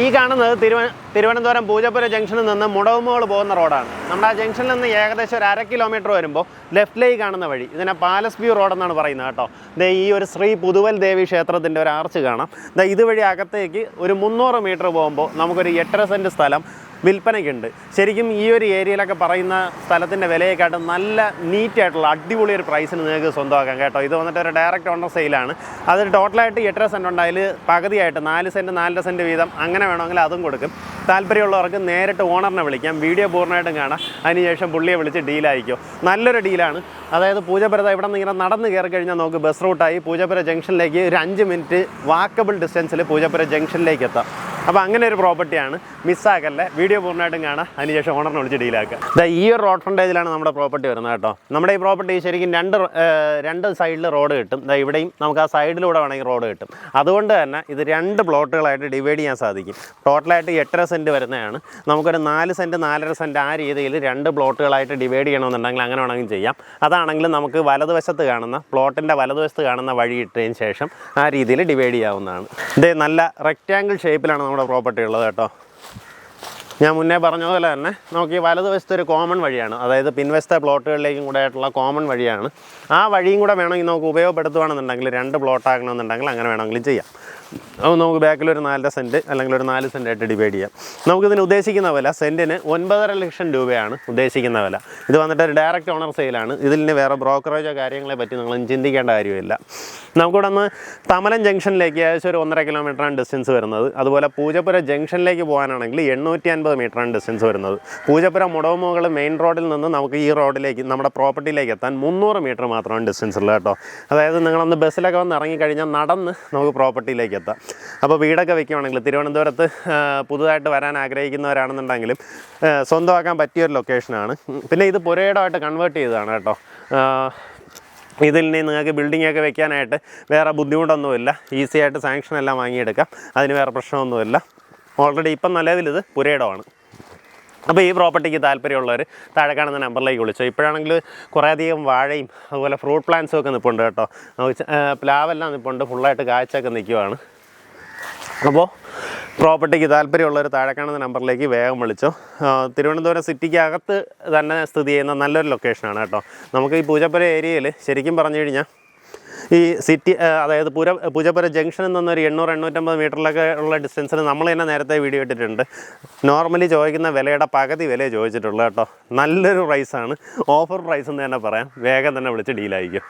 ഈ കാണുന്നത് തിരുവ തിരുവനന്തപുരം പൂജപ്പുര ജംഗ്ഷനിൽ നിന്ന് മുടവുമോൾ പോകുന്ന റോഡാണ്. നമ്മുടെ ആ ജംഗ്ഷനിൽ നിന്ന് ഏകദേശം ഒരു അര കിലോമീറ്റർ വരുമ്പോൾ ലെഫ്റ്റിലേക്ക് കാണുന്ന വഴി ഇതിനെ പാലസ് വ്യൂ റോഡ് എന്നാണ് പറയുന്നത് കേട്ടോ. ദേ ഈ ഒരു ശ്രീ പുതുവൽ ദേവി ക്ഷേത്രത്തിന്റെ ഒരു ആർച്ച് കാണാം. ദേ ഇതുവഴി അകത്തേക്ക് ഒരു മുന്നൂറ് മീറ്റർ പോകുമ്പോൾ നമുക്കൊരു എട്ടര സെന്റ് സ്ഥലം വിൽപ്പനയ്ക്കുണ്ട്. ശരിക്കും ഈ ഒരു ഏരിയയിലൊക്കെ പറയുന്ന സ്ഥലത്തിന്റെ വിലയെക്കാട്ടും നല്ല നീറ്റായിട്ടുള്ള അടിപൊളി ഒരു പ്രൈസിന് നിങ്ങൾക്ക് സ്വന്തമാക്കാം കേട്ടോ. ഇത് വന്നിട്ട് ഒരു ഡയറക്റ്റ് ഓണർ സെയിലാണ് അത് ടോട്ടലായിട്ട് എട്ടര സെന്റ് ഉണ്ട് പകുതിയായിട്ട് നാല് സെന്റ് നാലര സെന്റ് വീതം അങ്ങനെ വേണമെങ്കിൽ അതും കൊടുക്കും. താല്പര്യമുള്ളവർക്ക് നേരിട്ട് ഓണറിനെ വിളിക്കാം. വീഡിയോ പൂർണമായിട്ടും കാണാം. അതിനുശേഷം പുള്ളിയെ വിളിച്ച് ഡീലായിരിക്കും നല്ലൊരു ഡീലാണ് അതായത് പൂജപ്പുരത്ത് ഇവിടെ നിന്ന് ഇങ്ങനെ നടന്ന് കയറി കഴിഞ്ഞാൽ നമുക്ക് ബസ് റൂട്ടായി പൂജപ്പുര ജംഗ്ഷനിലേക്ക് ഒരു അഞ്ച് മിനിറ്റ് വാക്കബിൾ ഡിസ്റ്റൻസിൽ പൂജപ്പുര ജംഗ്ഷനിലേക്ക് എത്താം. അപ്പോൾ അങ്ങനെ ഒരു പ്രോപ്പർട്ടിയാണ് മിസ്സാക്കല്ലേ? വീഡിയോ പൂർണമായിട്ടും കാണാം. അതിനുശേഷം ഓണറിനെ വിളിച്ച് ഡീലാക്കുക ഈ ഒരു റോഡ് ഫ്രണ്ടേജിലാണ് നമ്മുടെ പ്രോപ്പർട്ടി വരുന്നത് കേട്ടോ. നമ്മുടെ ഈ പ്രോപ്പർട്ടി ശരിക്കും രണ്ട് രണ്ട് സൈഡിൽ റോഡ് കിട്ടും. ദാ ഇവിടെയും നമുക്ക് ആ സൈഡിലൂടെ വേണമെങ്കിൽ റോഡ് കിട്ടും. അതുകൊണ്ട് തന്നെ ഇത് രണ്ട് പ്ലോട്ടുകളായിട്ട് ഡിവൈഡ് ചെയ്യാൻ സാധിക്കും. ടോട്ടലായിട്ട് എട്ടര സെന്റ് വരുന്നതാണ്. നമുക്കൊരു നാല് സെന്റ് നാലര സെന്റ് ആ രീതിയിൽ രണ്ട് പ്ലോട്ടുകളായിട്ട് ഡിവൈഡ് ചെയ്യണമെന്നുണ്ടെങ്കിൽ അങ്ങനെ വേണമെങ്കിൽ ചെയ്യാം. അതാണെങ്കിലും നമുക്ക് വലതുവശത്ത് കാണുന്ന പ്ലോട്ടിന്റെ വലതുവശത്ത് കാണുന്ന വഴി ഇട്ടതിന് ശേഷം ആ രീതിയിൽ ഡിവൈഡ് ചെയ്യാവുന്നതാണ്. ഇത് നല്ല റെക്റ്റാങ്കിൾ ഷേപ്പിലാണ് നമ്മുടെ പ്രോപ്പർട്ടി ഉള്ളത് കേട്ടോ. ഞാൻ മുന്നേ പറഞ്ഞതുപോലെ തന്നെ നമുക്ക് ഈ വലതുവശത്ത് ഒരു കോമൺ വഴിയാണ്. അതായത് പിൻവശത്തെ പ്ലോട്ടുകളിലേക്കും കൂടെ ആയിട്ടുള്ള കോമൺ വഴിയാണ്. ആ വഴിയും കൂടെ വേണമെങ്കിൽ നമുക്ക് ഉപയോഗപ്പെടുത്തുകയാണെന്നുണ്ടെങ്കിൽ രണ്ട് പ്ലോട്ട് ആക്കണമെന്നുണ്ടെങ്കിൽ അങ്ങനെ വേണമെങ്കിലും ചെയ്യാം. അപ്പോൾ നമുക്ക് ബാക്കിൽ ഒരു നാലര സെന്റ് അല്ലെങ്കിൽ ഒരു നാല് സെന്റ് ആയിട്ട് ഡിവൈഡ് ചെയ്യാം. നമുക്കിതിന് ഉദ്ദേശിക്കുന്ന വില സെന്റിന് ഒൻപതര ലക്ഷം രൂപയാണ് ഉദ്ദേശിക്കുന്ന വില. ഇത് വന്നിട്ട് ഒരു ഡയറക്റ്റ് ഓണർ സെയിലാണ് ഇതിന് വേറെ ബ്രോക്കറേജോ കാര്യങ്ങളെ പറ്റി നിങ്ങളൊന്നും ചിന്തിക്കേണ്ട കാര്യമില്ല. നമുക്കിവിടെ നിന്ന് തമലം ജംഗ്ഷനിലേക്ക് ഏകദേശം ഒരു ഒന്നര കിലോമീറ്ററാണ് ഡിസ്റ്റൻസ് വരുന്നത്. അതുപോലെ പൂജപ്പുര ജംഗ്ഷനിലേക്ക് പോകാനാണെങ്കിൽ എണ്ണൂറ്റി അൻപത് മീറ്ററാണ് ഡിസ്റ്റൻസ് വരുന്നത്. പൂജപ്പുര മുടവുമുകൾ മെയിൻ റോഡിൽ നിന്ന് നമുക്ക് ഈ റോഡിലേക്ക് നമ്മുടെ പ്രോപ്പർട്ടിയിലേക്ക് എത്താൻ മുന്നൂറ് മീറ്റർ മാത്രമാണ് ഡിസ്റ്റൻസ് ഉള്ളത് കേട്ടോ. അതായത് നിങ്ങളൊന്ന് ബസ്സിലൊക്കെ വന്ന് ഇറങ്ങിക്കഴിഞ്ഞാൽ നടന്ന് നമുക്ക് പ്രോപ്പർട്ടിയിലേക്ക് എത്താം അപ്പോൾ വീടൊക്കെ വെക്കുകയാണെങ്കിൽ തിരുവനന്തപുരത്ത് പുതുതായിട്ട് വരാൻ ആഗ്രഹിക്കുന്നവരാണെന്നുണ്ടെങ്കിലും സ്വന്തമാക്കാൻ പറ്റിയ ഒരു ലൊക്കേഷനാണ് പിന്നെ ഇത് പുരയിടമായിട്ട് കൺവേർട്ട് ചെയ്തതാണ് കേട്ടോ. ഇതിൽ നിന്ന് നിങ്ങൾക്ക് ബിൽഡിംഗ് ഒക്കെ വെക്കാനായിട്ട് വേറെ ബുദ്ധിമുട്ടൊന്നുമില്ല. ഈസി ആയിട്ട് സാങ്ഷൻ എല്ലാം വാങ്ങിയെടുക്കാം. അതിന് വേറെ പ്രശ്നമൊന്നുമില്ല. ഓൾറെഡി ഇപ്പം നിലവിൽ ഇത് പുരയിടമാണ്. അപ്പോൾ ഈ പ്രോപ്പർട്ടിക്ക് താല്പര്യമുള്ളവർ താഴെ കാണുന്ന നമ്പറിലേക്ക് വിളിച്ചു. ഇപ്പോഴാണെങ്കിൽ കുറേയധികം വാഴയും അതുപോലെ ഫ്രൂട്ട് പ്ലാന്റ്സും ഒക്കെ നിൽപ്പുണ്ട് കേട്ടോ. പ്ലാവെല്ലാം നിൽപ്പുണ്ട് ഫുള്ളായിട്ട് കാഴ്ചയൊക്കെ നിൽക്കുവാണ് അപ്പോൾ പ്രോപ്പർട്ടിക്ക് താല്പര്യമുള്ളവർ താഴെ കാണുന്ന നമ്പറിലേക്ക് വേഗം വിളിച്ചോ. തിരുവനന്തപുരം സിറ്റിക്ക് അകത്ത് തന്നെ സ്ഥിതി ചെയ്യുന്ന നല്ലൊരു ലൊക്കേഷനാണ് കേട്ടോ. നമുക്ക് ഈ പൂജപ്പുര ഏരിയയിൽ ശരിക്കും പറഞ്ഞു കഴിഞ്ഞാൽ ഈ സിറ്റി അതായത് പുര പൂജപ്പുര ജംഗ്ഷനിൽ നിന്നൊരു എണ്ണൂറ് എണ്ണൂറ്റമ്പത് മീറ്ററിലൊക്കെ ഉള്ള ഡിസ്റ്റൻസിൽ നമ്മൾ തന്നെ നേരത്തെ വീഡിയോ ഇട്ടിട്ടുണ്ട്. നോർമലി ചോദിക്കുന്ന വിലയുടെ പകുതി വില ചോദിച്ചിട്ടുള്ളൂ കേട്ടോ. നല്ലൊരു പ്രൈസാണ് ഓഫർ പ്രൈസ് എന്ന് തന്നെ പറയാം. വേഗം തന്നെ വിളിച്ച് ഡീലായിരിക്കും